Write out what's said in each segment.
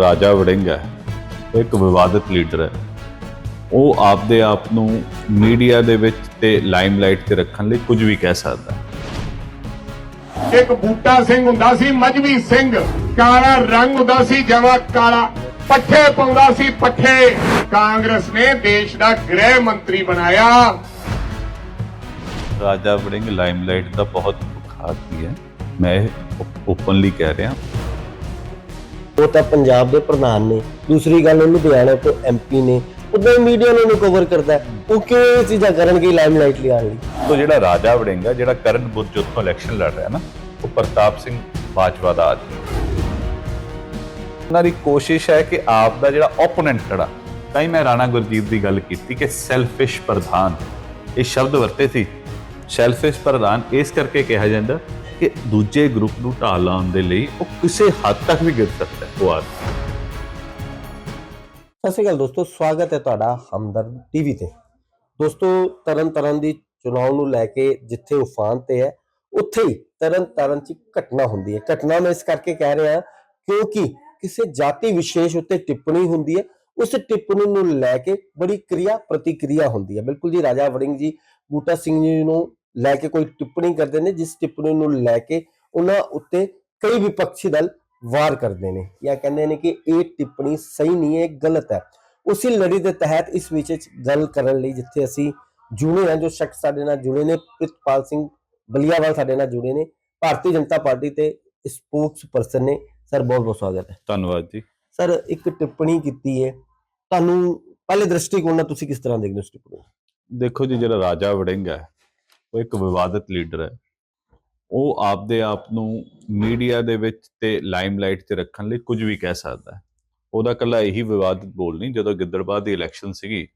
ਰਾਜਾ ਵੜਿੰਗ ਹੈ ਇੱਕ ਵਿਵਾਦਿਤ ਲੀਡਰ ਹੈ। ਉਹ ਆਪਦੇ ਆਪ ਨੂੰ ਮੀਡੀਆ ਦੇ ਵਿੱਚ ਤੇ ਲਾਈਮਲਾਈਟ ਤੇ ਰੱਖਣ ਲਈ ਕੁਝ ਵੀ ਕਹਿ ਸਕਦਾ ਇੱਕ ਬੂਟਾ ਸਿੰਘ ਹੁੰਦਾ ਸੀ ਮਜਵੀ ਸਿੰਘ। ਕਾਲਾ ਰੰਗ ਹੁੰਦਾ ਸੀ ਜਮਾ ਕਾਲਾ। ਪੱਠੇ ਪਾਉਂਦਾ ਸੀ ਪੱਠੇ। ਕਾਂਗਰਸ ਨੇ ਦੇਸ਼ ਦਾ ਗ੍ਰਹਿ ਮੰਤਰੀ ਬਣਾਇਆ। ਰਾਜਾ ਵੜਿੰਗ ਲਾਈਮਲਾਈਟ ਦਾ ਬਹੁਤ ਭੁੱਖਾ ਹੈ। ਮੈਂ ਓਪਨਲੀ ਕਹਿ ਰਿਹਾ। ਉਹ ਤਾਂ ਪੰਜਾਬ ਦੇ ਪ੍ਰਧਾਨ ਨੇ, ਦੂਸਰੀ ਗੱਲ ਉਹ ਲੁਧਿਆਣਾ ਤੋਂ ਐਮਪੀ ਨੇ ਉਦੋਂ ਮੀਡੀਆ ਨੂੰ ਕਵਰ ਕਰਦਾ। ਉਹ ਕਿਉਂ ਇਹ ਚੀਜ਼ਾਂ ਕਰਨਗੇ ਲਾਈਮਲਾਈਟ ਲਿਆਉਣ ਲਈ? ਤੋ ਜਿਹੜਾ ਰਾਜਾ ਵੜਿੰਗ, ਜਿਹੜਾ ਕਰਨ ਬੁੱਧ ਉੱਥੋਂ ਇਲੈਕਸ਼ਨ ਲੜ ਰਿਹਾ ਨਾ, ਉਹ ਪ੍ਰਤਾਪ ਸਿੰਘ ਬਾਜਵਾ ਦਾ ਆਦਮੀ। ਉਹਨਾਂ ਦੀ ਕੋਸ਼ਿਸ਼ ਹੈ ਕਿ ਆਪ ਦਾ ਜਿਹੜਾ ਓਪੋਨੈਂਟ ਖੜਾ, ਤਾਂ ਹੀ ਮੈਂ ਰਾਣਾ ਗੁਰਜੀਤ ਦੀ ਗੱਲ ਕੀਤੀ ਕਿ ਸੈਲਫਿਸ਼ ਪ੍ਰਧਾਨ। ਇਹ ਸ਼ਬਦ ਵਰਤੇ ਸੀ ਸੈਲਫਿਸ਼ ਪ੍ਰਧਾਨ, ਇਸ ਕਰਕੇ ਕਿਹਾ ਜਾਂਦਾ ਕਿ ਦੂਜੇ ਗਰੁੱਪ ਨੂੰ ਢਾਹ ਲਾਉਣ ਦੇ ਲਈ ਉਹ ਕਿਸੇ ਹੱਦ ਤੱਕ ਵੀ ਗਿਰ ਸਕਦਾ ਹੈ, ਉਹ ਆਦਮੀ। ਸਤਿ ਸ਼੍ਰੀ ਅਕਾਲ ਦੋਸਤੋ, ਸਵਾਗਤ ਹੈ ਤੁਹਾਡਾ ਹਮਦਰਦ ਟੀਵੀ ਤੇ। ਦੋਸਤੋ ਤਰਨ ਤਰਨ ਦੀ ਚੁਣਾਵ ਨੂੰ ਲੈ ਕੇ ਜਿੱਥੇ ਉਫਾਨ ਤੇ ਹੈ, ਉੱਥੇ ਹੀ ਤਰਨ ਤਰਨ ਚ ਘਟਨਾ ਹੁੰਦੀ ਹੈ। ਘਟਨਾ ਮੈਂ ਇਸ ਕਰਕੇ ਕਹਿ ਰਿਹਾ ਕਿਉਂਕਿ ਕਿਸੇ ਜਾਤੀ ਵਿਸ਼ੇਸ਼ ਉੱਤੇ ਟਿੱਪਣੀ ਹੁੰਦੀ ਹੈ, ਉਸ ਟਿੱਪਣੀ ਨੂੰ ਲੈ ਕੇ ਬੜੀ ਕਿਰਿਆ ਪ੍ਰਤੀਕਿਰਿਆ ਹੁੰਦੀ ਹੈ। ਬਿਲਕੁਲ ਜੀ, ਰਾਜਾ ਵੜਿੰਗ ਜੀ, ਬੂਟਾ ਸਿੰਘ ਜੀ ਨੂੰ ਲੈ ਕੇ ਕੋਈ ਟਿੱਪਣੀ ਕਰਦੇ ਨੇ ਜਿਸ ਟਿੱਪਣੀ ਨੂੰ ਲੈ ਕੇ ਉਹਨਾਂ ਉੱਤੇ ਕਈ ਵਿਪਕਸ਼ੀ ਦਲ ਵਾਰ ਕਰਦੇ ਨੇ ਜਾਂ ਕਹਿੰਦੇ ਨੇ ਕਿ ਇਹ ਟਿੱਪਣੀ ਸਹੀ ਨਹੀਂ ਹੈ ਗਲਤ ਹੈ। ਉਸੇ ਲੜੀ ਦੇ ਤਹਿਤ ਇਸ ਵਿਸ਼ੇ 'ਚ ਗੱਲ ਕਰਨ ਲਈ ਜਿੱਥੇ ਅਸੀਂ ਜੁੜੇ ਹਾਂ ਜੋ ਸ਼ਖਸ ਸਾਡੇ ਨਾਲ ਜੁੜੇ ਨੇ ਪ੍ਰਿਤਪਾਲ ਸਿੰਘ ਬਲੀਆਵਾਲ ਸਾਡੇ ਨਾਲ ਜੁੜੇ ਨੇ ਭਾਰਤੀ ਜਨਤਾ ਪਾਰਟੀ ਤੇ ਸਪੋਕਸ ਪਰਸਨ ਨੇ। ਸਰ ਬਹੁਤ ਬਹੁਤ ਸਵਾਗਤ ਹੈ। ਧੰਨਵਾਦ ਜੀ। ਸਰ ਇੱਕ ਟਿੱਪਣੀ ਕੀਤੀ ਹੈ। ਤੁਹਾਨੂੰ ਪਹਿਲੇ ਦ੍ਰਿਸ਼ਟੀਕੋਣ ਨਾਲ ਤੁਸੀਂ ਕਿਸ ਤਰ੍ਹਾਂ ਦੇਖਦੇ ਹੋ ਇਸ ਟਿੱਪਣੀ? ਨੂੰ? ਦੇਖੋ ਜੀ ਜਿਹੜਾ ਰਾਜਾ ਵੜਿੰਗ ਹੈ ਉਹ ਇੱਕ ਵਿਵਾਦਿਤ ਲੀਡਰ ਹੈ। ਉਹ ਆਪਦੇ ਆਪ ਨੂੰ ਮੀਡੀਆ ਦੇ ਵਿੱਚ ਤੇ ਲਾਈਮਲਾਈਟ ਤੇ ਰੱਖਣ ਲਈ ਕੁਝ ਵੀ ਕਹਿ ਸਕਦਾ ਹੈ। ਉਹਦਾ ਕੱਲਾ ਇਹੀ ਵਿਵਾਦਿਤ ਬੋਲ ਨਹੀਂ, ਜਦੋਂ ਗਿੱਦੜਬਾਹ ਦੀ ਇਲੈਕਸ਼ਨ ਸੀਗੀ,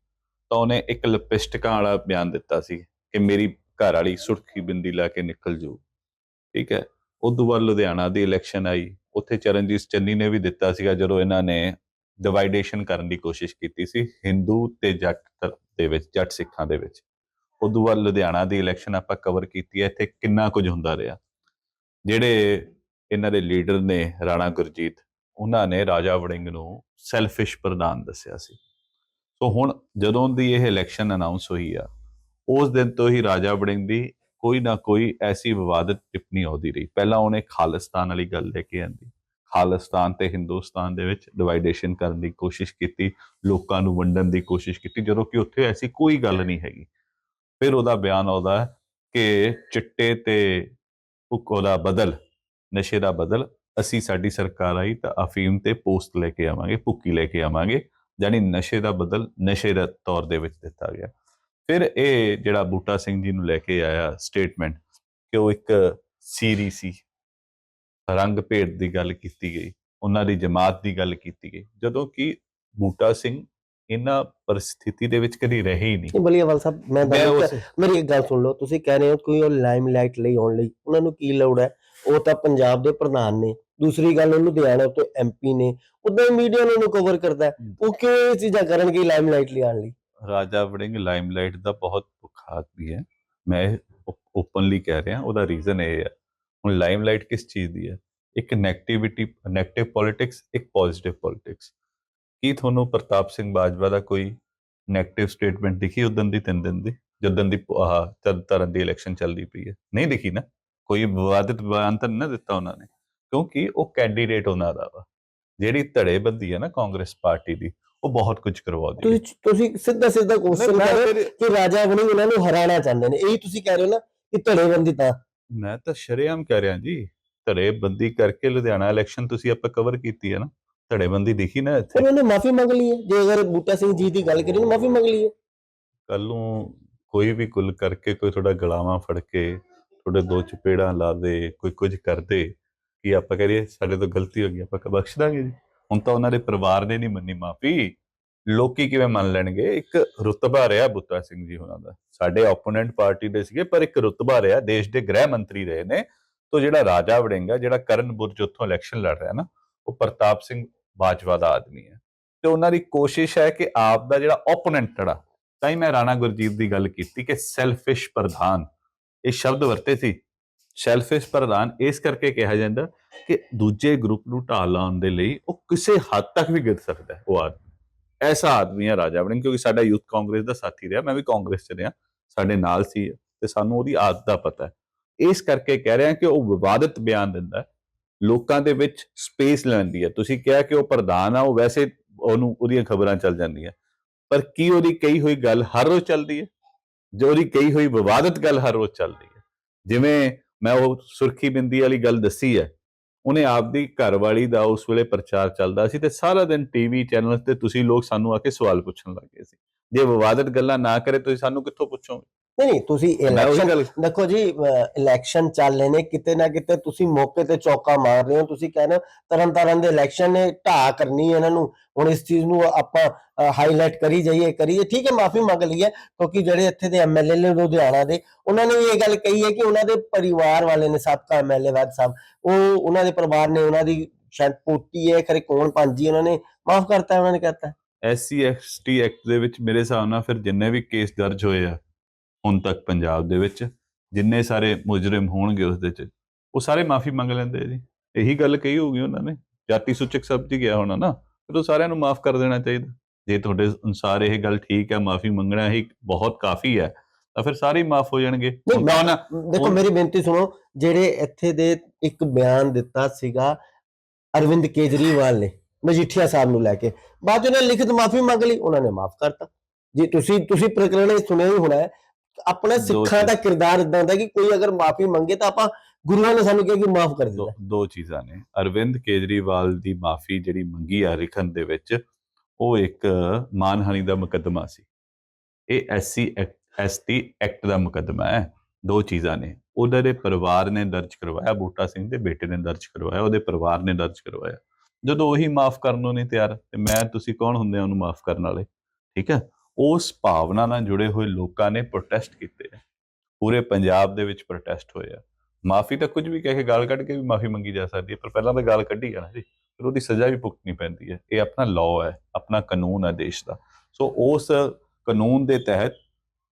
ਤਾਂ ਉਹਨੇ ਇੱਕ ਲਿਪਸਟਿਕਾਂ ਵਾਲਾ ਬਿਆਨ ਦਿੱਤਾ ਸੀ ਕਿ ਮੇਰੀ ਘਰ ਵਾਲੀ ਸੁਰਖੀ ਬਿੰਦੀ ਲਾ ਕੇ ਨਿਕਲ ਜੂ ਠੀਕ ਹੈ, ਉਦੋਂ ਬਾਅਦ ਲੁਧਿਆਣਾ ਦੀ ਇਲੈਕਸ਼ਨ ਆਈ। ਉੱਥੇ ਚਰਨਜੀਤ ਚੰਨੀ ਨੇ ਵੀ ਦਿੱਤਾ ਸੀਗਾ, ਜਦੋਂ ਇਹਨਾਂ ਨੇ ਡਿਵਾਈਡੇਸ਼ਨ ਕਰਨ ਦੀ ਕੋਸ਼ਿਸ਼ ਕੀਤੀ ਸੀ, ਹਿੰਦੂ ਤੇ ਜੱਟ ਦੇ ਵਿੱਚ, ਜੱਟ ਸਿੱਖਾਂ ਦੇ ਵਿੱਚ। ਉਦੋਂ ਬਾਅਦ ਲੁਧਿਆਣਾ ਦੀ ਇਲੈਕਸ਼ਨ ਆਪਾਂ ਕਵਰ ਕੀਤੀ ਹੈ ਇੱਥੇ ਕਿੰਨਾ ਕੁਝ ਹੁੰਦਾ ਰਿਹਾ ਜਿਹੜੇ ਇਹਨਾਂ ਦੇ ਲੀਡਰ ਨੇ ਰਾਣਾ ਗੁਰਜੀਤ ਉਹਨਾਂ ਨੇ ਰਾਜਾ ਵੜਿੰਗ ਨੂੰ ਸੈਲਫਿਸ਼ ਪ੍ਰਧਾਨ ਦੱਸਿਆ ਸੀ ਸੋ ਹੁਣ ਜਦੋਂ ਦੀ ਇਹ ਇਲੈਕਸ਼ਨ ਅਨਾਉਂਸ ਹੋਈ ਆ ਉਸ ਦਿਨ ਤੋਂ ਹੀ ਰਾਜਾ ਵੜਿੰਗ ਦੀ ਕੋਈ ਨਾ ਕੋਈ ਐਸੀ ਵਿਵਾਦਿਤ ਟਿੱਪਣੀ ਆਉਂਦੀ ਰਹੀ ਪਹਿਲਾਂ ਉਹਨੇ ਖਾਲਿਸਤਾਨ ਵਾਲੀ ਗੱਲ ਲੈ ਕੇ ਆਂਦੀ ਖਾਲਿਸਤਾਨ ਤੇ ਹਿੰਦੁਸਤਾਨ ਦੇ ਵਿੱਚ ਡਿਵਾਈਡੇਸ਼ਨ ਕਰਨ ਦੀ ਕੋਸ਼ਿਸ਼ ਕੀਤੀ ਲੋਕਾਂ ਨੂੰ ਵੰਡਣ ਦੀ ਕੋਸ਼ਿਸ਼ ਕੀਤੀ ਜਦੋਂ ਕਿ ਉੱਥੇ ਐਸੀ ਕੋਈ ਗੱਲ ਨਹੀਂ ਹੈਗੀ ਫਿਰ ਉਹਦਾ ਬਿਆਨ ਆਉਂਦਾ ਹੈ ਕਿ ਚਿੱਟੇ ਤੇ ਭੁੱਕ ਉਹਦਾ ਬਦਲ, ਨਸ਼ੇ ਦਾ ਬਦਲ, ਅਸੀਂ ਸਾਡੀ ਸਰਕਾਰ ਆਈ ਤਾਂ ਅਫੀਮ ਤੇ ਪੋਸਟ ਲੈ ਕੇ ਆਵਾਂਗੇ, ਭੁੱਕੀ ਲੈ ਕੇ ਆਵਾਂਗੇ ਜਾਨੀ ਨਸ਼ੇ ਦਾ ਬਦਲ ਨਸ਼ੇ ਦਾ ਤੌਰ ਦੇ ਵਿੱਚ ਦਿੱਤਾ ਗਿਆ। ਫਿਰ ਇਹ ਜਿਹੜਾ ਬੂਟਾ ਸਿੰਘ ਜੀ ਨੂੰ ਲੈ ਕੇ ਆਇਆ ਸਟੇਟਮੈਂਟ ਕਿ ਉਹ ਇੱਕ ਸੀਰੀ ਸੀ, ਰੰਗ ਭੇਦ ਦੀ ਗੱਲ ਕੀਤੀ ਗਈ, ਉਹਨਾਂ ਦੀ ਜਮਾਤ ਦੀ ਗੱਲ ਕੀਤੀ ਗਈ, ਜਦੋਂ ਕਿ ਬੂਟਾ ਸਿੰਘ ਇਹਨਾਂ ਪਰਿਸਥਿਤੀ ਦੇ ਵਿੱਚ ਕਦੀ ਰਹੇ ਹੀ ਨਹੀਂ। ਬਲੀਆਵਾਲ ਸਾਹਿਬ ਮੈਂ ਮੇਰੀ ਇੱਕ ਗੱਲ ਸੁਣ ਲਓ ਤੁਸੀਂ ਕਹਿ ਰਹੇ ਹੋ ਕੋਈ ਉਹ ਲਾਈਮਲਾਈਟ ਲਈ ਆਉਣ ਲਈ ਉਹਨਾਂ ਨੂੰ ਕੀ ਲੋੜ ਹੈ? ਉਹ ਤਾਂ ਪੰਜਾਬ ਦੇ ਪ੍ਰਧਾਨ ਨੇ ਦੂਸਰੀ ਗੱਲ ਉਹ ਲੁਧਿਆਣਾ ਤੋਂ ਐਮਪੀ ਨੇ ਉਦੋਂ ਮੀਡੀਆ ਨੂੰ ਉਹਨੂੰ ਕਵਰ ਕਰਦਾ। ਉਹ ਕਿਉਂ ਇਹ ਚੀਜ਼ਾਂ ਕਰਨਗੇ ਲਾਈਮਲਾਈਟ ਲਿਆਉਣ ਲਈ? ਰਾਜਾ ਵੜਿੰਗ ਲਾਈਮਲਾਈਟ ਦਾ ਬਹੁਤ ਭੁੱਖਾ ਆਦਮੀ ਹੈ। ਮੈਂ ਓਪਨਲੀ ਕਹਿ ਰਿਹਾ ਉਹਦਾ ਰੀਜ਼ਨ ਇਹ ਹੈ। ਹੁਣ ਲਾਈਮਲਾਈਟ ਕਿਸ ਚੀਜ਼ ਦੀ ਹੈ? ਇੱਕ ਨੈਗੇਟਿਵਿਟੀ ਨੈਗੇਟਿਵ ਪੋਲਿਟਿਕਸ ਇੱਕ ਪੋਜ਼ਿਟਿਵ ਪੋਲਿਟਿਕਸ ਕੀ ਤੁਹਾਨੂੰ ਪ੍ਰਤਾਪ ਸਿੰਘ ਬਾਜਵਾ ਦਾ ਕੋਈ ਨੈਗੇਟਿਵ ਸਟੇਟਮੈਂਟ ਦਿਖੀ ਉਦੋਂ ਦੀ ਤਿੰਨ ਦਿਨ ਦੀ? ਜਦੋਂ ਦੀ ਆਹ ਤਰ- ਤਰਨ ਦੀ ਇਲੈਕਸ਼ਨ ਚੱਲਦੀ ਪਈ ਹੈ। ਨਹੀਂ ਦਿਖੀ ਨਾ? ਕੋਈ ਵਿਵਾਦਿਤ ਬਿਆਨ ਤਾਂ ਨਹੀਂ ਨਾ ਦਿੱਤਾ ਉਹਨਾਂ ਨੇ। ਕਿਉਂਕਿ ਉਹ ਕੈਂਡੀਡੇਟ ਉਹਨਾਂ ਦਾ ਵਾ। ਜਿਹੜੀ ਧੜੇਬੰਦੀ ਹੈ ਨਾ ਕਾਂਗਰਸ ਪਾਰਟੀ ਦੀ ਉਹ ਬਹੁਤ ਕੁਝ ਕਰਵਾਉਂਦੀ ਹੈ। ਤੁਸੀਂ ਤੁਸੀਂ ਸਿੱਧਾ ਸਿੱਧਾ ਕੁਐਸਚਨ ਕਰ ਰਹੇ ਕਿ ਰਾਜਾ ਬਣੀ ਉਹਨਾਂ ਨੂੰ ਹਰਾਣਾ ਚਾਹੁੰਦੇ ਨੇ। ਇਹੀ ਤੁਸੀਂ ਕਹਿ ਰਹੇ ਹੋ ਨਾ ਕਿ ਧੜੇਬੰਦੀ ਤਾਂ। ਮੈਂ ਤਾਂ ਸ਼ਰੇਆਮ ਕਹਿ ਰਿਹਾ ਜੀ ਧੜੇਬੰਦੀ ਕਰਕੇ ਲੁਧਿਆਣਾ ਇਲੈਕਸ਼ਨ ਤੁਸੀਂ ਆਪਾਂ ਕਵਰ ਕੀਤੀ ਹੈ ਨਾ। ਧੜੇਬੰਦੀ ਦਿਖੀ ਨਾ ਇੱਥੇ? ਉਹਨੇ ਮਾਫੀ ਮੰਗ ਲਈ ਹੈ। ਜੇ ਅਗਰ ਬੂਟਾ ਸਿੰਘ ਜੀ ਦੀ ਗੱਲ ਕਰੀਏ ਮਾਫੀ ਮੰਗ ਲਈ ਹੈ। ਕੱਲ ਨੂੰ ਕੋਈ ਵੀ ਕੁੱਲ ਕਰਕੇ ਕੋਈ ਤੁਹਾਡਾ ਗਲਾਵਾਂ ਫੜ ਕੇ ਤੁਹਾਡੇ ਦੋ ਚਪੇੜਾਂ ਲਾ ਦੇ ਕੋਈ ਕੁਝ ਕਰ ਦੇ ਕਿ ਆਪਾਂ ਕਹੀਏ ਸਾਡੇ ਤੋਂ ਗਲਤੀ ਹੋ ਗਈ ਆਪਾਂ ਬਖਸ਼ ਦਾਂਗੇ ਜੀ। ਹੁਣ ਤਾਂ ਉਹਨਾਂ ਦੇ ਪਰਿਵਾਰ ਨੇ ਨਹੀਂ ਮੰਨੀ ਮਾਫੀ। ਲੋਕੀ ਕਿਵੇਂ ਮੰਨ ਲੈਣਗੇ? ਇੱਕ ਰੁਤਬਾ ਰਿਹਾ ਬੁੱਤਾ ਸਿੰਘ ਜੀ ਉਹਨਾਂ ਦਾ। ਸਾਡੇ ਓਪੋਨੈਂਟ ਪਾਰਟੀ ਦੇ ਸੀਗੇ ਪਰ ਇੱਕ ਰੁਤਬਾ ਰਿਹਾ। ਦੇਸ਼ ਦੇ ਗ੍ਰਹਿ ਮੰਤਰੀ ਰਹੇ ਨੇ। ਤੋਂ ਜਿਹੜਾ ਰਾਜਾ ਵੜਿੰਗਾ ਜਿਹੜਾ ਕਰਨ ਬੁਰਜ ਉੱਥੋਂ ਇਲੈਕਸ਼ਨ ਲੜ ਰਿਹਾ ਨਾ ਉਹ ਪ੍ਰਤਾਪ ਸਿੰਘ ਬਾਜਵਾ ਦਾ ਆਦਮੀ ਹੈ। ਤੇ ਉਹਨਾਂ ਦੀ ਕੋਸ਼ਿਸ਼ ਹੈ ਕਿ ਆਪ ਦਾ ਜਿਹੜਾ ਓਪੋਨੈਂਟ ਖੜਾ ਤਾਂ ਹੀ ਮੈਂ ਰਾਣਾ ਗੁਰਜੀਤ ਦੀ ਗੱਲ ਕੀਤੀ ਕਿ ਸੈਲਫਿਸ਼ ਪ੍ਰਧਾਨ, ਇਹ ਸ਼ਬਦ ਵਰਤੇ ਸੀ। ਸੈਲਫਿਸ਼ ਪ੍ਰਧਾਨ ਇਸ ਕਰਕੇ ਕਿਹਾ ਜਾਂਦਾ ਕਿ ਦੂਜੇ ਗਰੁੱਪ ਨੂੰ ਢਾਲ ਲਾਉਣ ਦੇ ਲਈ ਉਹ ਕਿਸੇ ਹੱਦ ਤੱਕ ਵੀ ਗਿਰ ਸਕਦਾ ਹੈ, ਉਹ ਆਦਮੀ। ਐਸਾ ਆਦਮੀ ਹੈ ਰਾਜਾ ਵੜਿੰਗ ਕਿਉਂਕਿ ਸਾਡਾ ਯੂਥ ਕਾਂਗਰਸ ਦਾ ਸਾਥੀ ਰਿਹਾ, ਮੈਂ ਵੀ ਕਾਂਗਰਸ ਚ ਰਿਹਾ, ਸਾਡੇ ਨਾਲ ਸੀ ਤੇ ਸਾਨੂੰ ਉਹਦੀ ਆਦਤ ਦਾ ਪਤਾ ਹੈ। ਇਸ ਕਰਕੇ ਕਹਿ ਰਿਹਾ ਕਿ ਉਹ ਵਿਵਾਦਤ ਬਿਆਨ ਦਿੰਦਾ ਹੈ ਲੋਕਾਂ ਦੇ ਵਿੱਚ ਸਪੇਸ ਲੈਂਦੀ ਹੈ। ਤੁਸੀਂ ਕਿਹਾ ਕਿ ਉਹ ਪ੍ਰਧਾਨ ਆ, ਉਹ ਵੈਸੇ ਉਹਨੂੰ, ਉਹਦੀਆਂ ਖਬਰਾਂ ਚੱਲ ਜਾਂਦੀਆਂ। ਪਰ ਕੀ ਉਹਦੀ ਕਹੀ ਹੋਈ ਗੱਲ ਹਰ ਰੋਜ਼ ਚੱਲਦੀ ਹੈ? ਜੋ ਉਹਦੀ ਕਹੀ ਹੋਈ ਵਿਵਾਦਤ ਗੱਲ ਹਰ ਰੋਜ਼ ਚੱਲਦੀ ਹੈ। ਜਿਵੇਂ ਮੈਂ ਉਹ ਸੁਰਖੀ ਬਿੰਦੀ ਵਾਲੀ ਗੱਲ ਦੱਸੀ ਹੈ, ਉਹਨੇ ਆਪਦੀ ਘਰਵਾਲੀ ਦਾ ਉਸ ਵੇਲੇ ਪ੍ਰਚਾਰ ਚੱਲਦਾ ਸੀ ਤੇ ਸਾਰਾ ਦਿਨ ਟੀਵੀ ਚੈਨਲ ਤੇ ਤੁਸੀਂ ਲੋਕ ਸਾਨੂੰ ਆ ਕੇ ਸਵਾਲ ਪੁੱਛਣ ਲੱਗੇ ਸੀ। ਜੇ ਵਿਵਾਦਤ ਗੱਲਾਂ ਨਾ ਕਰੇ ਤੁਸੀਂ ਸਾਨੂੰ ਕਿੱਥੋਂ ਪੁੱਛੋਗੇ? ਨਹੀਂ ਨਹੀਂ ਤੁਸੀਂ ਇਲੈਕਸ਼ਨ ਦੇਖੋ ਜੀ ਇਲੈਕਸ਼ਨ ਚੱਲ ਰਹੇ ਨੇ ਕਿਤੇ ਨਾ ਕਿਤੇ ਤੁਸੀਂ ਮੌਕੇ ਤੇ ਚੌਕਾ ਮਾਰ ਰਹੇ ਹੋ ਤੁਸੀਂ ਕਹਿੰਦੇ ਤਰਨ ਤਾਰਨ ਦੇ ਇਲੈਕਸ਼ਨ ਨੇ ਢਾਹ ਕਰਨੀ ਹੈ ਇਹਨਾਂ ਨੂੰ। ਹੁਣ ਇਸ ਚੀਜ਼ ਨੂੰ ਆਪਾਂ ਹਾਈਲਾਈਟ ਕਰੀ ਜਾਈਏ ਕਰੀਏ। ਠੀਕ ਹੈ ਮਾਫੀ ਮੰਗ ਲਈ ਹੈ ਕਿਉਂਕਿ ਜਿਹੜੇ ਇੱਥੇ ਦੇ ਐਮਐਲਏ ਨੇ ਲੁਧਿਆਣਾ ਦੇ ਉਹਨਾਂ ਨੇ ਇਹ ਗੱਲ ਕਹੀ ਹੈ ਕਿ ਉਹਨਾਂ ਦੇ ਪਰਿਵਾਰ ਵਾਲੇ ਨੇ ਸਾਬਕਾ ਐਮਐਲਏ ਵੈਦ ਸਾਹਿਬ ਉਹ ਉਹਨਾਂ ਦੇ ਪਰਿਵਾਰ ਨੇ ਉਹਨਾਂ ਦੀ ਸ਼ਾਇਦ ਪੋਤੀ ਹੈ ਖਰੇ ਕੌਣ ਭਾਂਜੀ ਉਹਨਾਂ ਨੇ ਮਾਫ ਕਰਤਾ ਉਹਨਾਂ ਨੇ ਕਹਤਾ। ਐਸਸੀ ਐਸਟੀ ਐਕਟ ਦੇ ਵਿੱਚ ਮੇਰੇ ਹਿਸਾਬ ਨਾਲ ਫਿਰ ਜਿੰਨੇ ਵੀ ਕੇਸ ਦਰਜ ਹੋਏ ਆ ਹੁਣ ਤੱਕ ਪੰਜਾਬ ਦੇ ਵਿੱਚ ਜਿੰਨੇ ਸਾਰੇ ਮੁਜਰਮ ਹੋਣਗੇ ਉਸ ਦੇ ਚ ਉਹ ਸਾਰੇ ਮਾਫੀ ਮੰਗ ਲੈਂਦੇ ਜੀ। ਇਹੀ ਗੱਲ ਕਹੀ ਹੋਊਗੀ ਉਹਨਾਂ ਨੇ ਜਾਤੀ ਸੂਚਕ ਸ਼ਬਦ ਹੀ ਗਿਆ ਹੋਣਾ ਨਾ ਫਿਰ ਉਹ ਸਾਰਿਆਂ ਨੂੰ ਮਾਫ ਕਰ ਦੇਣਾ ਚਾਹੀਦਾ। ਜੇ ਤੁਹਾਡੇ ਅਨੁਸਾਰ ਇਹ ਗੱਲ ਠੀਕ ਹੈ ਮਾਫੀ ਮੰਗਣਾ ਹੀ ਬਹੁਤ ਕਾਫੀ ਹੈ ਤਾਂ ਫਿਰ ਸਾਰੇ ਮਾਫ ਹੋ ਜਾਣਗੇ। ਦੇਖੋ ਮੇਰੀ ਬੇਨਤੀ ਸੁਣੋ ਜਿਹੜੇ ਇੱਥੇ ਦੇ ਇੱਕ ਬਿਆਨ ਦਿੱਤਾ ਸੀਗਾ ਅਰਵਿੰਦ ਕੇਜਰੀਵਾਲ ਨੇ। ਮਜੀਠੀਆ ਸਾਹਿਬ ਨੂੰ ਲੈ ਕੇ। ਬਾਅਦ 'ਚ ਉਹਨਾਂ ਨੇ ਲਿਖਤ ਮਾਫੀ ਮੰਗ ਲਈ ਉਹਨਾਂ ਨੇ ਮਾਫ ਕਰਤਾ। ਜੀ ਤੁਸੀਂ ਤੁਸੀਂ ਪ੍ਰਕਰਣ ਇਹ ਸੁਣਿਆ ਹੀ ਹੋਣਾ ਹੈ ਆਪਣਾ ਸਿੱਖਾਂ ਦਾ ਕਿਰਦਾਰ ਇਦਾਂ ਦਾ ਕਿ ਕੋਈ ਅਗਰ ਮਾਫੀ ਮੰਗੇ ਤਾਂ ਆਪਾਂ ਗੁਰੂਆਂ ਨੇ ਸਾਨੂੰ ਕਿਹਾ ਕਿ ਮਾਫ ਕਰ ਦੋ ਦਿੱਤਾ ਦੋ ਚੀਜ਼ਾਂ ਨੇ। ਅਰਵਿੰਦ ਕੇਜਰੀਵਾਲ ਦੀ ਮਾਫੀ ਜਿਹੜੀ ਮੰਗੀ ਆ ਲਿਖਣ ਦੇ ਵਿੱਚ ਉਹ ਇੱਕ ਮਾਨਹਾਨੀ ਦਾ ਮੁਕੱਦਮਾ ਸੀ। ਇਹ ਐਸਸੀ ਐਸਟੀ ਐਕਟ ਦਾ ਮੁਕੱਦਮਾ ਹੈ। ਦੋ ਚੀਜ਼ਾਂ ਨੇ। ਉਹਦੇ ਦੇ ਪਰਿਵਾਰ ਨੇ ਦਰਜ ਕਰਵਾਇਆ ਬੂਟਾ ਸਿੰਘ ਦੇ ਬੇਟੇ ਨੇ ਦਰਜ ਕਰਵਾਇਆ ਉਹਦੇ ਪਰਿਵਾਰ ਨੇ ਦਰਜ ਕਰਵਾਇਆ। ਜਦੋਂ ਉਹੀ ਮਾਫ ਕਰਨ ਨੂੰ ਨਹੀਂ ਤਿਆਰ, ਤੇ ਮੈਂ, ਤੁਸੀਂ ਕੌਣ ਹੁੰਦੇ ਆ ਉਹਨੂੰ ਮਾਫ ਕਰਨ ਵਾਲੇ? ਠੀਕ ਹੈ? ਉਸ ਭਾਵਨਾ ਨਾਲ ਜੁੜੇ ਹੋਏ ਲੋਕਾਂ ਨੇ ਪ੍ਰੋਟੈਸਟ ਕੀਤੇ ਆ। ਪੂਰੇ ਪੰਜਾਬ ਦੇ ਵਿੱਚ ਪ੍ਰੋਟੈਸਟ ਹੋਏ ਆ। ਮਾਫੀ ਤਾਂ ਕੁਝ ਵੀ ਕਹਿ ਕੇ ਗਾਲ ਕੱਢ ਕੇ ਵੀ ਮਾਫੀ ਮੰਗੀ ਜਾ ਸਕਦੀ ਹੈ, ਪਰ ਪਹਿਲਾਂ ਤਾਂ ਗਾਲ ਕੱਢੀ ਆ ਨਾ ਜੀ। ਫਿਰ ਉਹਦੀ ਸਜ਼ਾ ਵੀ ਭੁਗਤਣੀ ਪੈਂਦੀ ਹੈ। ਇਹ ਆਪਣਾ ਲਾਅ ਹੈ, ਆਪਣਾ ਕਾਨੂੰਨ ਹੈ ਦੇਸ਼ ਦਾ। ਸੋ ਉਸ ਕਾਨੂੰਨ ਦੇ ਤਹਿਤ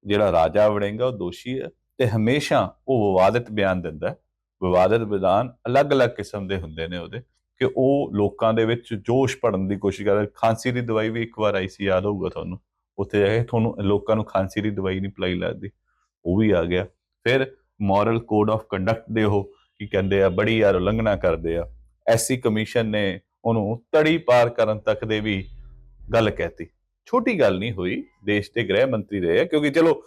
ਜਿਹੜਾ ਰਾਜਾ ਵੜੇਗਾ, ਉਹ ਦੋਸ਼ੀ ਹੈ ਤੇ ਹਮੇਸ਼ਾ ਉਹ ਵਿਵਾਦਿਤ ਬਿਆਨ ਦਿੰਦਾ ਵਿਵਾਦਿਤ ਬਿਆਨ ਅਲੱਗ-ਅਲੱਗ ਕਿਸਮ ਦੇ ਹੁੰਦੇ ਨੇ ਉਹਦੇ। ਕਿ ਉਹ ਲੋਕਾਂ ਦੇ ਵਿੱਚ ਜੋਸ਼ ਭਰਨ ਦੀ ਕੋਸ਼ਿਸ਼ ਕਰਦਾ ਖਾਂਸੀ ਦੀ ਦਵਾਈ ਵੀ ਇੱਕ ਵਾਰ ਆਈ ਸੀ ਯਾਦ ਹੋਊਗਾ ਤੁਹਾਨੂੰ। ਉੱਥੇ ਜਾ ਕੇ ਤੁਹਾਨੂੰ ਲੋਕਾਂ ਨੂੰ ਖਾਂਸੀ ਦੀ ਦਵਾਈ ਨਹੀਂ ਪਲਾਈ ਲੱਗਦੀ। ਉਹ ਵੀ ਆ ਗਿਆ। ਫਿਰ ਮੋਰਲ ਕੋਡ ਆਫ ਕੰਡਕਟ ਦੇ ਉਹ ਕੀ ਕਹਿੰਦੇ ਆ ਬੜੀ ਯਾਰ ਉਲੰਘਣਾ ਕਰਦੇ ਆ। ਐਸਸੀ ਕਮਿਸ਼ਨ ਨੇ ਉਹਨੂੰ ਤੜੀ ਪਾਰ ਕਰਨ ਤੱਕ ਦੇ ਵੀ ਗੱਲ ਕਹਿਤੀ। ਛੋਟੀ ਗੱਲ ਨਹੀਂ ਹੋਈ ਦੇਸ਼ ਦੇ ਗ੍ਰਹਿ ਮੰਤਰੀ ਰਹੇ ਆ, ਕਿਉਂਕਿ ਚਲੋ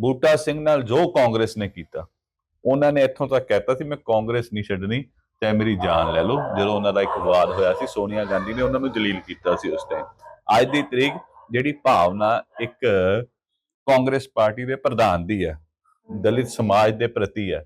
ਬੂਟਾ ਸਿੰਘ ਨਾਲ ਜੋ ਕਾਂਗਰਸ ਨੇ ਕੀਤਾ ਉਹਨਾਂ ਨੇ ਇੱਥੋਂ ਤੱਕ ਕਹਿਤਾ ਸੀ ਮੈਂ ਕਾਂਗਰਸ ਨਹੀਂ ਛੱਡਣੀ। ਚਾਹੇ ਮੇਰੀ ਜਾਨ ਲੈ ਲਓ। ਜਦੋਂ ਉਹਨਾਂ ਦਾ ਇੱਕ ਵਿਵਾਦ ਹੋਇਆ ਸੀ, ਸੋਨੀਆ ਗਾਂਧੀ ਨੇ ਉਹਨਾਂ ਨੂੰ ਜਲੀਲ ਕੀਤਾ ਸੀ ਉਸ ਟਾਈਮ ਅੱਜ ਦੀ ਤਰੀਕ ਜਿਹੜੀ ਭਾਵਨਾ ਇੱਕ ਕਾਂਗਰਸ ਪਾਰਟੀ ਦੇ ਪ੍ਰਧਾਨ ਦੀ ਹੈ, ਦਲਿਤ ਸਮਾਜ ਦੇ ਪ੍ਰਤੀ ਹੈ,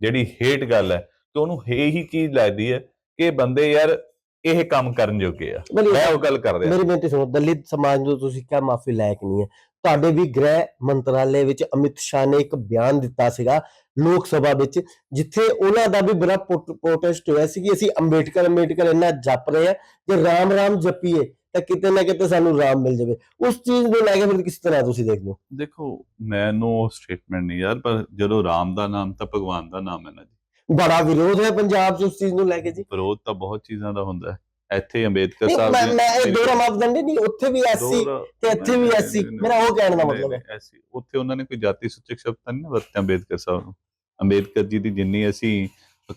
ਜਿਹੜੀ ਹੇਟ ਗੱਲ ਹੈ, ਤੇ ਉਹਨੂੰ ਇਹੀ ਚੀਜ਼ ਲੱਗਦੀ ਹੈ ਕਿ ਬੰਦੇ ਯਾਰ ਇਹ ਕੰਮ ਕਰਨ ਜੋਗੇ ਆ। ਮੈਂ ਉਹ ਗੱਲ ਕਰ ਰਿਹਾ। ਮੇਰੀ ਬੇਨਤੀ ਸੁਣੋ ਦਲਿਤ ਸਮਾਜ ਨੂੰ ਤੁਸੀਂ ਕਿਹਾ ਮਾਫੀ ਲਾਇਕ ਨਹੀਂ ਹੈ। ਤੁਹਾਡੇ ਵੀ ਗ੍ਰਹਿ ਮੰਤਰਾਲੇ ਵਿੱਚ ਅਮਿਤ ਸ਼ਾਹ ਨੇ ਇੱਕ ਬਿਆਨ ਦਿੱਤਾ ਸੀਗਾ ਲੋਕ ਸਭਾ ਵਿੱਚ ਜਿੱਥੇ ਉਹਨਾਂ ਦਾ ਵੀ ਬੜਾ ਪ੍ਰੋਟੈਸਟ ਹੋਇਆ ਸੀ ਕਿ ਅਸੀਂ ਅੰਬੇਡਕਰ ਅੰਬੇਡਕਰ ਇੰਨਾ ਜਪ ਰਹੇ ਆ ਜੇ ਰਾਮ ਰਾਮ ਜਪੀਏ ਤਾਂ ਕਿਤੇ ਨਾ ਕਿਤੇ ਸਾਨੂੰ ਰਾਮ ਮਿਲ ਜਾਵੇ। ਉਸ ਚੀਜ਼ ਨੂੰ ਲੈ ਕੇ ਫਿਰ ਕਿਸ ਤਰ੍ਹਾਂ ਤੁਸੀਂ ਦੇਖਦੇ ਹੋ? ਦੇਖੋ ਮੈਨੂੰ ਉਹ ਸਟੇਟਮੈਂਟ ਨਹੀਂ ਯਾਰ ਪਰ ਜਦੋਂ ਰਾਮ ਦਾ ਨਾਮ ਤਾਂ ਭਗਵਾਨ ਦਾ ਨਾਮ ਹੈ ਨਾ ਜੀ। ਬੜਾ ਵਿਰੋਧ ਹੈ ਪੰਜਾਬ 'ਚ ਉਸ ਚੀਜ਼ ਨੂੰ ਲੈ ਕੇ ਜੀ। ਵਿਰੋਧ ਤਾਂ ਬਹੁਤ ਚੀਜ਼ਾਂ ਦਾ ਹੁੰਦਾ ਹੈ। ਇੱਥੇ ਅੰਬੇਦਕਰ ਸਾਹਿਬ ਮੈਂ ਮੈਂ ਇਹ ਦੋਹਰਾ ਮਾਪਦੰਡ ਨਹੀਂ ਉੱਥੇ ਵੀ ਐਸੀ ਤੇ ਇੱਥੇ ਵੀ ਐਸੀ ਮੇਰਾ ਉਹ ਕਹਿਣ ਦਾ ਮਤਲਬ ਹੈ। ਐਸੀ ਉੱਥੇ ਉਹਨਾਂ ਨੇ ਕੋਈ ਜਾਤੀ ਸੂਚਕ ਸ਼ਬਦ ਤਾਂ ਨਹੀਂ ਵਰਤਿਆ ਅੰਬੇਦਕਰ ਸਾਹਿਬ ਨੂੰ? ਅੰਬੇਦਕਰ ਜੀ ਦੀ ਜਿੰਨੀ ਅਸੀਂ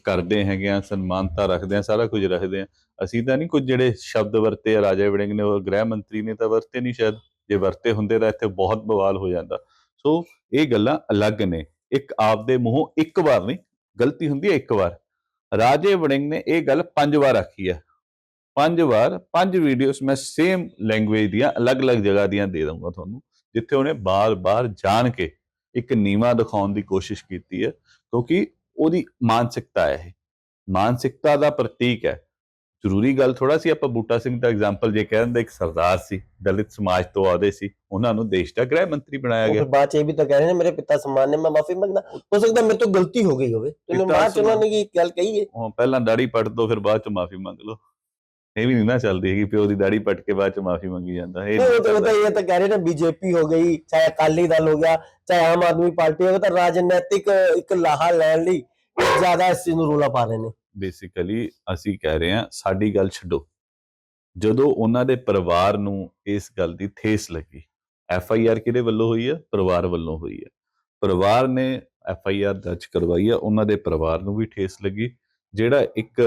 ਕਰਦੇ ਹੈਗੇ ਆ ਸਨਮਾਨਤਾ ਰੱਖਦੇ ਆ ਸਾਰਾ ਕੁਝ ਰੱਖਦੇ ਆ ਅਸੀਂ ਤਾਂ ਨਹੀਂ ਕੁਝ ਜਿਹੜੇ ਸ਼ਬਦ ਵਰਤੇ ਆ ਰਾਜਾ ਵੜਿੰਗ ਨੇ ਉਹ ਗ੍ਰਹਿ ਮੰਤਰੀ ਨੇ ਤਾਂ ਵਰਤੇ ਨਹੀਂ ਸ਼ਾਇਦ। ਜੇ ਵਰਤੇ ਹੁੰਦੇ ਤਾਂ ਇੱਥੇ ਬਹੁਤ ਬਵਾਲ ਹੋ ਜਾਂਦਾ। ਸੋ ਇਹ ਗੱਲਾਂ ਅਲੱਗ ਨੇ। ਇੱਕ ਆਪਦੇ ਮੂੰਹੋਂ ਇੱਕ ਵਾਰ ਨਹੀਂ ਗਲਤੀ ਹੁੰਦੀ ਹੈ ਇੱਕ ਵਾਰ। ਰਾਜੇ ਵੜਿੰਗ ਨੇ ਇਹ ਗੱਲ ਪੰਜ ਵਾਰ ਆਖੀ ਹੈ। ਪੰਜ ਵਾਰ, ਪੰਜ ਵੀਡੀਓਜ਼ ਮੈਂ ਸੇਮ ਲੈਂਗੁਏਜ ਦੀਆਂ ਅਲੱਗ-ਅਲੱਗ ਜਗ੍ਹਾ ਦੀਆਂ ਦੇ ਦਊਂਗਾ ਤੁਹਾਨੂੰ, ਜਿੱਥੇ ਉਹਨੇ ਬਾਰ-ਬਾਰ ਜਾਣ ਕੇ ਇੱਕ ਨੀਵਾ ਦਿਖਾਉਣ ਦੀ ਕੋਸ਼ਿਸ਼ ਕੀਤੀ ਹੈ, ਕਿਉਂਕਿ ਉਹਦੀ ਮਾਨਸਿਕਤਾ ਹੈ ਇਹ। ਮਾਨਸਿਕਤਾ ਦਾ ਪ੍ਰਤੀਕ ਹੈ। ਜ਼ਰੂਰੀ ਗੱਲ ਥੋੜਾ ਸੀ ਆਪਾਂ ਬੂਟਾ ਸਿੰਘ ਦਾ ਐਗਜ਼ਾਮਪਲ ਜੇ ਕਹਿਣ ਦਾ ਇੱਕ ਸਰਦਾਰ ਸੀ ਦਲਿਤ ਸਮਾਜ ਤੋਂ ਆਦੇ ਸੀ ਉਹਨਾਂ ਨੂੰ ਦੇਸ਼ ਦਾ ਗ੍ਰਹਿ ਮੰਤਰੀ ਬਣਾਇਆ ਗਿਆ। ਬਾਅਦ ਚ ਇਹ ਵੀ ਤਾਂ ਕਹਿ ਰਹੇ ਨੇ ਮੇਰੇ ਪਿਤਾ ਸਮਾਨ ਨੇ ਮੈਂ ਮਾਫੀ ਮੰਗਦਾ। ਹੋ ਸਕਦਾ ਮੇਰੇ ਤੋਂ ਗਲਤੀ ਹੋ ਗਈ ਹੋਵੇ। ਪਿਤਾ ਬਾਅਦ ਚ ਉਹਨਾਂ ਨੇ ਕੀ ਗੱਲ ਕਹੀ ਹੈ? ਉਹ ਪਹਿਲਾਂ ਦਾੜੀ ਪੱਟ ਦੋ ਫਿਰ ਬਾਅਦ ਚ ਮਾਫੀ ਮੰਗ ਲਓ। ਇਹ ਵੀ ਨਹੀਂ ਨਾ ਚੱਲਦੀ ਹੈਗੀ ਪਿਓ ਦੀ ਦਾੜੀ ਪੱਟ ਕੇ ਬਾਅਦ ਚ ਮਾਫੀ ਮੰਗੀ ਜਾਂਦਾ ਇਹ ਨਹੀਂ, ਤਾਂ ਤਾਂ। ਇਹ ਤਾਂ ਕਹਿ ਰਹੇ ਨੇ ਬੀਜੇਪੀ ਹੋ ਗਈ ਚਾਹੇ ਅਕਾਲੀ ਦਲ ਹੋ ਗਿਆ ਚਾਹੇ ਆਮ ਆਦਮੀ ਪਾਰਟੀ ਹੋ ਗਿਆ ਤਾਂ ਰਾਜਨੀਤਿਕ ਇੱਕ ਲਾਹਾ ਲੈਣ ਲਈ ਇਹ ਜ਼ਿਆਦਾ ਇਸ ਨੂੰ ਰੋਲਾ ਪਾ ਰਹੇ ਨੇ। ਬੇਸਿਕਲੀ ਅਸੀਂ ਕਹਿ ਰਹੇ ਹਾਂ, ਸਾਡੀ ਗੱਲ ਛੱਡੋ। ਜਦੋਂ ਉਹਨਾਂ ਦੇ ਪਰਿਵਾਰ ਨੂੰ ਇਸ ਗੱਲ ਦੀ ਠੇਸ ਲੱਗੀ, ਐਫ ਆਈ ਆਰ ਕਿਹਦੇ ਵੱਲੋਂ ਹੋਈ ਹੈ ਪਰਿਵਾਰ ਵੱਲੋਂ ਹੋਈ ਹੈ ਪਰਿਵਾਰ ਨੇ ਐਫ ਆਈ ਆਰ ਦਰਜ ਕਰਵਾਈ ਹੈ ਉਹਨਾਂ ਦੇ ਪਰਿਵਾਰ ਨੂੰ ਵੀ ਠੇਸ ਲੱਗੀ, ਜਿਹੜਾ ਇੱਕ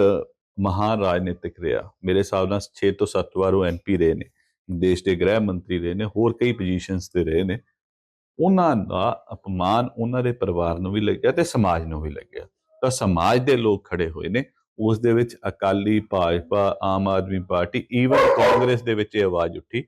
ਮਹਾਨ ਰਾਜਨੀਤਿਕ ਰਿਹਾ। ਮੇਰੇ ਹਿਸਾਬ ਨਾਲ 6 ਤੋਂ 7 ਵਾਰ ਉਹ ਐਮਪੀ ਰਹੇ ਨੇ, ਦੇਸ਼ ਦੇ ਗ੍ਰਹਿ ਮੰਤਰੀ ਰਹੇ ਨੇ, ਹੋਰ ਕਈ ਪੋਜੀਸ਼ਨਸ ਤੇ ਰਹੇ ਨੇ। ਉਹਨਾਂ ਦਾ ਅਪਮਾਨ ਉਹਨਾਂ ਦੇ ਪਰਿਵਾਰ ਨੂੰ ਵੀ ਲੱਗਿਆ ਤੇ ਸਮਾਜ ਨੂੰ ਵੀ ਲੱਗਿਆ। ਤਾਂ ਸਮਾਜ ਦੇ ਲੋਕ ਖੜੇ ਹੋਏ ਨੇ, ਉਸ ਦੇ ਵਿੱਚ ਅਕਾਲੀ, ਭਾਜਪਾ, ਆਮ ਆਦਮੀ ਪਾਰਟੀ ਈਵਨ ਕਾਂਗਰਸ ਦੇ ਵਿੱਚ ਇਹ ਆਵਾਜ਼ ਉੱਠੀ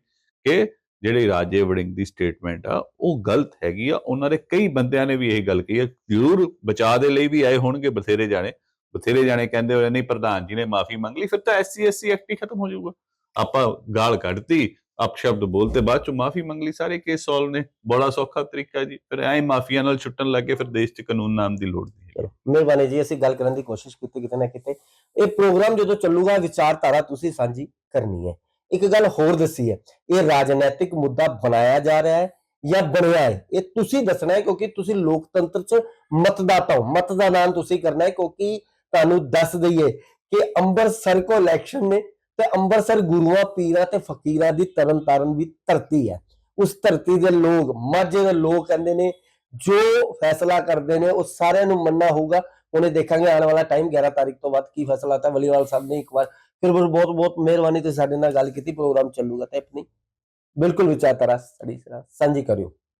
ਕਿ ਜਿਹੜੀ ਰਾਜੇ ਵੜਿੰਗ ਦੀ ਸਟੇਟਮੈਂਟ ਆ, ਉਹ ਗਲਤ ਹੈਗੀ ਆ। ਉਹਨਾਂ ਦੇ ਕਈ ਬੰਦਿਆਂ ਨੇ ਵੀ ਇਹ ਗੱਲ ਕਹੀ ਆ, ਜ਼ਰੂਰ ਬਚਾਅ ਦੇ ਲਈ ਵੀ ਆਏ ਹੋਣਗੇ ਬਥੇਰੇ ਜਾਣੇ। ਬਥੇਰੇ ਜਾਣੇ ਕਹਿੰਦੇ ਹੋਏ ਨਹੀਂ, ਪ੍ਰਧਾਨ ਜੀ ਨੇ ਮਾਫੀ ਮੰਗ ਲਈ, ਫਿਰ ਤਾਂ ਐਸਸੀ ਐਸਸੀ ਐਕਟ ਹੀ ਖਤਮ ਹੋ ਜਾਊਗਾ। ਆਪਾਂ ਗਾਲ ਕੱਢਤੀ ਅਪਸ਼ਬਦ ਬੋਲਤੇ, ਬਾਅਦ ਚ ਮਾਫੀ ਮੰਗ ਲਈ ਸਾਰੇ ਕੇਸ ਸੋਲਵ ਨੇ। ਬੜਾ ਸੌਖਾ ਤਰੀਕਾ ਜੀ। ਫਿਰ ਐਂ ਮਾਫੀਆ ਨਾਲ ਛੁੱਟਣ ਲੱਗੇ ਫਿਰ ਦੇਸ਼ 'ਚ ਕਾਨੂੰਨ ਨਾਮ ਦੀ ਲੋੜ ਨਹੀਂ ਚਲੋ, ਮਿਹਰਬਾਨੀ ਜੀ, ਅਸੀਂ ਗੱਲ ਕਰਨ ਦੀ ਕੋਸ਼ਿਸ਼ ਕੀਤੀ ਕਿਤੇ ਨਾ ਕਿਤੇ। ਇਹ ਪ੍ਰੋਗਰਾਮ ਜਦੋਂ ਚੱਲੂਗਾ, ਵਿਚਾਰਧਾਰਾ ਤੁਸੀਂ ਸਾਂਝੀ ਕਰਨੀ ਹੈ। ਇੱਕ ਗੱਲ ਹੋਰ ਦੱਸੀ ਹੈ, ਇਹ ਰਾਜਨੀਤਿਕ ਮੁੱਦਾ ਬਣਾਇਆ ਜਾ ਰਿਹਾ ਹੈ ਜਾਂ ਬਣਿਆ ਹੈ? ਇਹ ਤੁਸੀਂ ਦੱਸਣਾ ਹੈ, ਕਿਉਂਕਿ ਤੁਸੀਂ ਲੋਕਤੰਤਰ 'ਚ ਮਤਦਾਤਾ ਹੋ। ਮਤ ਦਾ ਨਾਮ ਤੁਸੀਂ ਕਰਨਾ ਹੈ, ਕਿਉਂਕਿ ਤੁਹਾਨੂੰ ਦੱਸ ਦਈਏ ਕਿ ਅੰਮ੍ਰਿਤਸਰ ਕੋ ਇਲੈਕਸ਼ਨ ਨੇ ਤੇ ਅੰਮ੍ਰਿਤਸਰ ਗੁਰੂਆਂ, ਪੀਰਾਂ ਤੇ ਫਕੀਰਾਂ ਦੀ ਤਰਨ ਤਾਰਨ ਵੀ ਧਰਤੀ ਹੈ। ਉਸ ਧਰਤੀ ਦੇ ਲੋਕ, ਮਾਝੇ ਦੇ ਲੋਕ ਕਹਿੰਦੇ ਨੇ, ਜੋ ਫੈਸਲਾ ਕਰਦੇ ਨੇ, ਉਹ ਸਾਰਿਆਂ ਨੂੰ ਮੰਨਣਾ ਹੋਊਗਾ। ਉਹਨੇ ਦੇਖਾਂਗੇ ਆਉਣ ਵਾਲਾ ਟਾਈਮ 11 ਤਾਰੀਖ ਤੋਂ ਬਾਅਦ ਕੀ ਫੈਸਲਾ ਆਤਾ ਵਲੀਵਾਲ ਸਾਹਿਬ ਨੇ ਇੱਕ ਵਾਰ ਫਿਰ ਬਹੁਤ ਬਹੁਤ ਮਿਹਰਬਾਨੀ ਤੁਸੀਂ ਸਾਡੇ ਨਾਲ ਗੱਲ ਕੀਤੀ, ਪ੍ਰੋਗਰਾਮ ਚੱਲੂਗਾ ਤੇ ਆਪਣੀ ਬਿਲਕੁਲ ਵਿਚਾਰਧਾਰਾ ਸਾਡੀ ਸਾਂਝੀ ਕਰਿਓ।